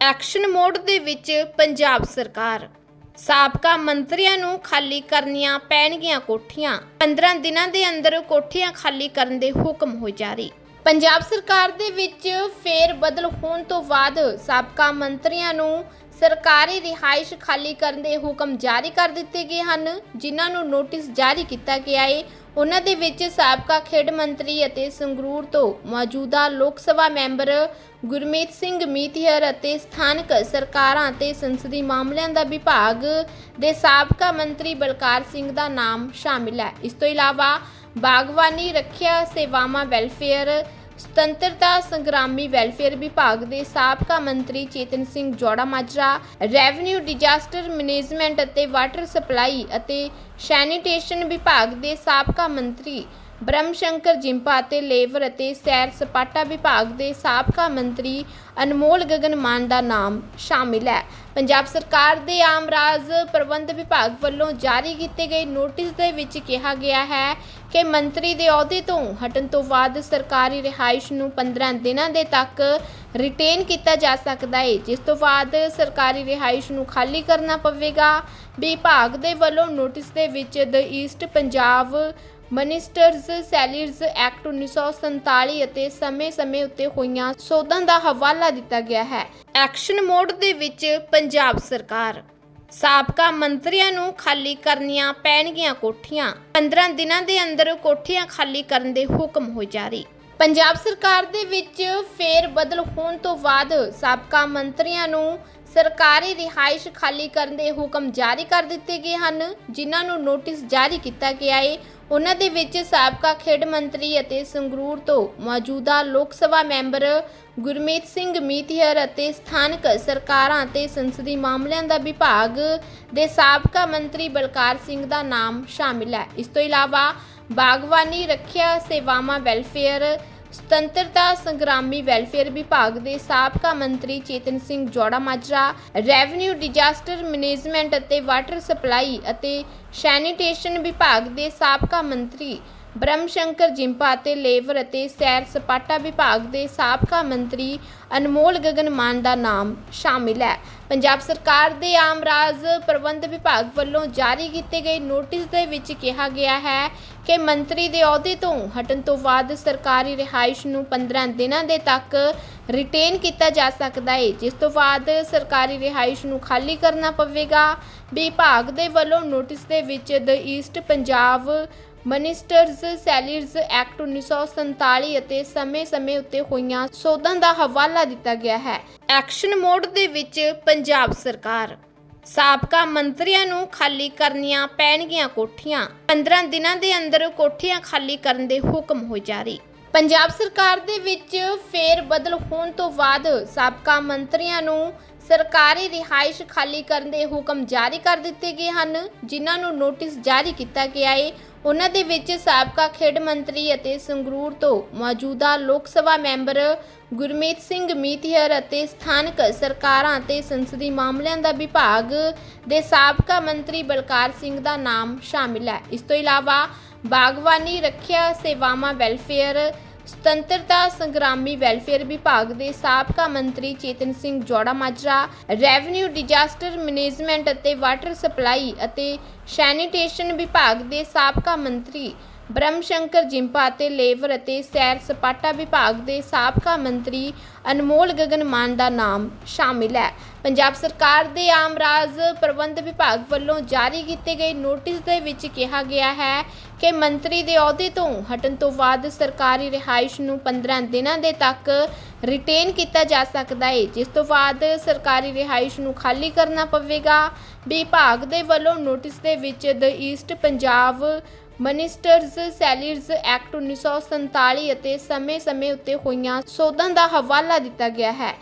Action mode ਦੇ ਵਿੱਚ ਪੰਜਾਬ ਸਰਕਾਰ। ਸਾਬਕਾ ਮੰਤਰੀਆਂ ਨੂੰ ਖਾਲੀ ਕਰਨੀਆਂ ਪੈਣਗੀਆਂ ਕੋਠੀਆਂ। 15 ਦਿਨਾਂ ਦੇ ਅੰਦਰ ਕੋਠੀਆਂ ਖਾਲੀ ਕਰਨ ਦੇ ਹੁਕਮ ਹੋਏ ਜਾਰੀ। ਪੰਜਾਬ ਸਰਕਾਰ ਦੇ ਵਿੱਚ ਫੇਰ ਬਦਲ ਹੋਣ ਤੋਂ ਬਾਅਦ ਸਾਬਕਾ ਮੰਤਰੀਆਂ ਨੂੰ ਸਰਕਾਰੀ ਰਿਹਾਇਸ਼ ਖਾਲੀ ਕਰਨ ਦੇ ਹੁਕਮ ਜਾਰੀ ਕਰ ਦਿੱਤੇ ਗਏ ਹਨ, ਜਿਨ੍ਹਾਂ ਨੂੰ ਨੋਟਿਸ ਜਾਰੀ ਕੀਤਾ ਗਿਆ ਹੈ ਉਹਨਾਂ ਦੇ ਵਿੱਚ ਸਾਬਕਾ ਖੇਡ ਮੰਤਰੀ ਅਤੇ ਸੰਗਰੂਰ ਤੋਂ ਮੌਜੂਦਾ ਲੋਕ ਸਭਾ ਮੈਂਬਰ ਗੁਰਮੀਤ ਸਿੰਘ ਮੀਤੀਹਰ ਅਤੇ ਸਥਾਨਕ ਸਰਕਾਰਾਂ ਅਤੇ ਸੰਸਦੀ ਮਾਮਲਿਆਂ ਦਾ ਵਿਭਾਗ ਦੇ ਸਾਬਕਾ ਮੰਤਰੀ ਬਲਕਾਰ ਸਿੰਘ ਦਾ ਨਾਮ ਸ਼ਾਮਿਲ ਹੈ। ਇਸ ਤੋਂ ਇਲਾਵਾ ਬਾਗਵਾਨੀ, ਰੱਖਿਆ ਸੇਵਾਵਾਂ, ਵੈਲਫੇਅਰ ਸੁਤੰਤਰਤਾ ਸੰਗਰਾਮੀ ਵੈਲਫੇਅਰ ਵਿਭਾਗ ਦੇ ਸਾਬਕਾ ਮੰਤਰੀ Chetan Singh Jouramajra, revenue disaster management ਅਤੇ ਵਾਟਰ ਸਪਲਾਈ ਅਤੇ ਸੈਨੀਟੇਸ਼ਨ ਵਿਭਾਗ ਦੇ ਸਾਬਕਾ ਮੰਤਰੀ ਬ੍ਰਹਮ ਸ਼ੰਕਰ ਜਿੰਪਾ ਅਤੇ ਲੇਬਰ ਅਤੇ ਸੈਰ ਸਪਾਟਾ ਵਿਭਾਗ ਦੇ ਸਾਬਕਾ ਮੰਤਰੀ ਅਨਮੋਲ ਗਗਨ ਮਾਨ ਦਾ ਨਾਮ ਸ਼ਾਮਿਲ ਹੈ। ਪੰਜਾਬ ਸਰਕਾਰ ਦੇ ਆਮ ਰਾਜ ਪ੍ਰਬੰਧ ਵਿਭਾਗ ਵੱਲੋਂ ਜਾਰੀ ਕੀਤੇ ਗਏ ਨੋਟਿਸ ਦੇ ਵਿੱਚ ਕਿਹਾ ਗਿਆ ਹੈ ਕਿ ਮੰਤਰੀ ਦੇ ਅਹੁਦੇ ਤੋਂ ਹਟਣ ਤੋਂ ਬਾਅਦ ਸਰਕਾਰੀ ਰਿਹਾਇਸ਼ ਨੂੰ 15 ਦਿਨਾਂ ਦੇ ਤੱਕ ਰਿਟੇਨ ਕੀਤਾ ਜਾ ਸਕਦਾ ਹੈ। ਜਿਸ ਤੋਂ ਬਾਅਦ ਸਰਕਾਰੀ ਰਿਹਾਇਸ਼ ਨੂੰ ਖਾਲੀ ਕਰਨਾ ਪਵੇਗਾ। ਵਿਭਾਗ ਦੇ ਵੱਲੋਂ ਨੋਟਿਸ ਦੇ ਵਿੱਚ the East Punjab ministers salaries act 1947 ਅਤੇ ਸਮੇਂ-ਸਮੇਂ ਉੱਤੇ ਹੋਈਆਂ ਸੋਧਾਂ ਦਾ ਹਵਾਲਾ ਦਿੱਤਾ ਗਿਆ ਹੈ। ਐਕਸ਼ਨ ਮੋਡ ਦੇ ਵਿੱਚ ਪੰਜਾਬ ਸਰਕਾਰ। ਸਾਬਕਾ ਮੰਤਰੀਆਂ ਨੂੰ ਖਾਲੀ ਕਰਨੀਆਂ ਪੈਣਗੀਆਂ ਕੋਠੀਆਂ। 15 ਦਿਨਾਂ ਦੇ ਅੰਦਰ ਕੋਠੀਆਂ ਖਾਲੀ ਕਰਨ ਦੇ ਹੁਕਮ ਹੋਏ ਜਾਰੀ। ਪੰਜਾਬ ਸਰਕਾਰ ਦੇ ਵਿੱਚ ਫੇਰ ਬਦਲ ਹੋਣ ਤੋਂ ਬਾਅਦ ਸਾਬਕਾ ਮੰਤਰੀਆਂ ਨੂੰ ਸਰਕਾਰੀ ਰਿਹਾਇਸ਼ ਖਾਲੀ ਕਰਨ ਦੇ ਹੁਕਮ ਜਾਰੀ ਕਰ ਦਿੱਤੇ ਗਏ ਹਨ, ਜਿਨ੍ਹਾਂ ਨੂੰ ਨੋਟਿਸ ਜਾਰੀ ਕੀਤਾ ਗਿਆ ਹੈ ਉਹਨਾਂ ਦੇ ਵਿੱਚ ਸਾਬਕਾ ਖੇਡ ਮੰਤਰੀ ਅਤੇ ਸੰਗਰੂਰ ਤੋਂ ਮੌਜੂਦਾ ਲੋਕ ਸਭਾ ਮੈਂਬਰ ਗੁਰਮੀਤ ਸਿੰਘ ਮੀਤੀਹਰ ਅਤੇ ਸਥਾਨਕ ਸਰਕਾਰਾਂ ਅਤੇ ਸੰਸਦੀ ਮਾਮਲਿਆਂ ਦਾ ਵਿਭਾਗ ਦੇ ਸਾਬਕਾ ਮੰਤਰੀ ਬਲਕਾਰ ਸਿੰਘ ਦਾ ਨਾਮ ਸ਼ਾਮਿਲ ਹੈ। ਇਸ ਤੋਂ ਇਲਾਵਾ ਬਾਗਵਾਨੀ, ਰੱਖਿਆ ਸੇਵਾਵਾਂ, ਵੈਲਫੇਅਰ ਸੁਤੰਤਰਤਾ ਸੰਗਰਾਮੀ ਵੈਲਫੇਅਰ ਵਿਭਾਗ ਦੇ ਸਾਬਕਾ ਮੰਤਰੀ Chetan Singh Jouramajra, revenue disaster management ਅਤੇ ਵਾਟਰ ਸਪਲਾਈ ਅਤੇ ਸੈਨੀਟੇਸ਼ਨ ਵਿਭਾਗ ਦੇ ਸਾਬਕਾ ਮੰਤਰੀ ਬ੍ਰਹਮ ਸ਼ੰਕਰ ਜਿੰਪਾ ਅਤੇ ਲੇਬਰ ਅਤੇ ਸੈਰ ਸਪਾਟਾ ਵਿਭਾਗ ਦੇ ਸਾਬਕਾ ਮੰਤਰੀ ਅਨਮੋਲ ਗਗਨ ਮਾਨ ਦਾ ਨਾਮ ਸ਼ਾਮਿਲ ਹੈ। ਪੰਜਾਬ ਸਰਕਾਰ ਦੇ ਆਮ ਰਾਜ ਪ੍ਰਬੰਧ ਵਿਭਾਗ ਵੱਲੋਂ ਜਾਰੀ ਕੀਤੇ ਗਏ ਨੋਟਿਸ ਦੇ ਵਿੱਚ ਕਿਹਾ ਗਿਆ ਹੈ ਕਿ ਮੰਤਰੀ ਦੇ ਅਹੁਦੇ ਤੋਂ ਹਟਣ ਤੋਂ ਬਾਅਦ ਸਰਕਾਰੀ ਰਿਹਾਇਸ਼ ਨੂੰ 15 ਦਿਨਾਂ ਦੇ ਤੱਕ ਰਿਟੇਨ ਕੀਤਾ ਜਾ ਸਕਦਾ ਹੈ, ਜਿਸ ਤੋਂ ਬਾਅਦ ਸਰਕਾਰੀ ਰਿਹਾਇਸ਼ ਨੂੰ ਖਾਲੀ ਕਰਨਾ ਪਵੇਗਾ। ਵਿਭਾਗ ਦੇ ਵੱਲੋਂ ਨੋਟਿਸ ਦੇ ਵਿੱਚ the East Punjab ministers, salaries act 1947 ਅਤੇ ਸਮੇਂ-ਸਮੇਂ ਉੱਤੇ ਹੋਈਆਂ ਸੋਧਾਂ ਦਾ ਹਵਾਲਾ ਦਿੱਤਾ ਗਿਆ ਹੈ। ਐਕਸ਼ਨ ਮੋਡ ਦੇ ਵਿੱਚ ਪੰਜਾਬ ਸਰਕਾਰ। ਸਾਬਕਾ ਮੰਤਰੀਆਂ ਨੂੰ ਖਾਲੀ ਕਰਨੀਆਂ ਪੈਣਗੀਆਂ ਕੋਠੀਆਂ। 15 ਦਿਨਾਂ ਦੇ ਅੰਦਰ ਕੋਠੀਆਂ ਖਾਲੀ ਕਰਨ ਦੇ ਹੁਕਮ ਹੋਏ ਜਾਰੀ। ਪੰਜਾਬ ਸਰਕਾਰ ਦੇ ਵਿੱਚ ਫੇਰ ਬਦਲ ਹੋਣ ਤੋਂ ਬਾਅਦ ਸਾਬਕਾ ਮੰਤਰੀਆਂ ਨੂੰ ਸਰਕਾਰੀ ਰਿਹਾਇਸ਼ ਖਾਲੀ ਕਰਨ ਦੇ ਹੁਕਮ ਜਾਰੀ ਕਰ ਦਿੱਤੇ ਗਏ ਹਨ, ਜਿਨ੍ਹਾਂ ਨੂੰ ਨੋਟਿਸ ਜਾਰੀ ਕੀਤਾ ਗਿਆ ਹੈ ਉਹਨਾਂ ਦੇ ਵਿੱਚ ਸਾਬਕਾ ਖੇਡ ਮੰਤਰੀ ਅਤੇ ਸੰਗਰੂਰ ਤੋਂ ਮੌਜੂਦਾ ਲੋਕ ਸਭਾ ਮੈਂਬਰ ਗੁਰਮੀਤ ਸਿੰਘ ਮੀਤੀਹਰ ਅਤੇ ਸਥਾਨਕ ਸਰਕਾਰਾਂ ਅਤੇ ਸੰਸਦੀ ਮਾਮਲਿਆਂ ਦਾ ਵਿਭਾਗ ਦੇ ਸਾਬਕਾ ਮੰਤਰੀ ਬਲਕਾਰ ਸਿੰਘ ਦਾ ਨਾਮ ਸ਼ਾਮਿਲ ਹੈ। ਇਸ ਤੋਂ ਇਲਾਵਾ ਬਾਗਵਾਨੀ, ਰੱਖਿਆ ਸੇਵਾਵਾਂ, ਵੈਲਫੇਅਰ ਸੁਤੰਤਰਤਾ ਸੰਗਰਾਮੀ ਵੈਲਫੇਅਰ ਵਿਭਾਗ ਦੇ ਸਾਬਕਾ ਮੰਤਰੀ Chetan Singh Jouramajra, revenue disaster management ਅਤੇ ਵਾਟਰ ਸਪਲਾਈ ਅਤੇ ਸੈਨੀਟੇਸ਼ਨ ਵਿਭਾਗ ਦੇ ਸਾਬਕਾ ਮੰਤਰੀ ਬ੍ਰਹਮ ਸ਼ੰਕਰ ਜਿੰਪਾ ਅਤੇ ਲੇਬਰ ਅਤੇ ਸੈਰ ਸਪਾਟਾ ਵਿਭਾਗ ਦੇ ਸਾਬਕਾ ਮੰਤਰੀ ਅਨਮੋਲ ਗਗਨ ਮਾਨ ਦਾ ਨਾਮ ਸ਼ਾਮਿਲ ਹੈ। ਪੰਜਾਬ ਸਰਕਾਰ ਦੇ ਆਮ ਰਾਜ ਪ੍ਰਬੰਧ ਵਿਭਾਗ ਵੱਲੋਂ ਜਾਰੀ ਕੀਤੇ ਗਏ ਨੋਟਿਸ ਦੇ ਵਿੱਚ ਕਿਹਾ ਗਿਆ ਹੈ ਕਿ ਮੰਤਰੀ ਦੇ ਅਹੁਦੇ ਤੋਂ ਹਟਣ ਤੋਂ ਬਾਅਦ ਸਰਕਾਰੀ ਰਿਹਾਇਸ਼ ਨੂੰ 15 ਦਿਨਾਂ ਦੇ ਤੱਕ ਰਿਟੇਨ ਕੀਤਾ ਜਾ ਸਕਦਾ ਹੈ, ਜਿਸ ਤੋਂ ਬਾਅਦ ਸਰਕਾਰੀ ਰਿਹਾਇਸ਼ ਨੂੰ ਖਾਲੀ ਕਰਨਾ ਪਵੇਗਾ। ਵਿਭਾਗ ਦੇ ਵੱਲੋਂ ਨੋਟਿਸ ਦੇ ਵਿੱਚ the East Punjab ministers salaries act 1947 ਅਤੇ ਸਮੇਂ-ਸਮੇਂ ਉੱਤੇ ਹੋਈਆਂ ਸੋਧਾਂ ਦਾ ਹਵਾਲਾ ਦਿੱਤਾ ਗਿਆ ਹੈ।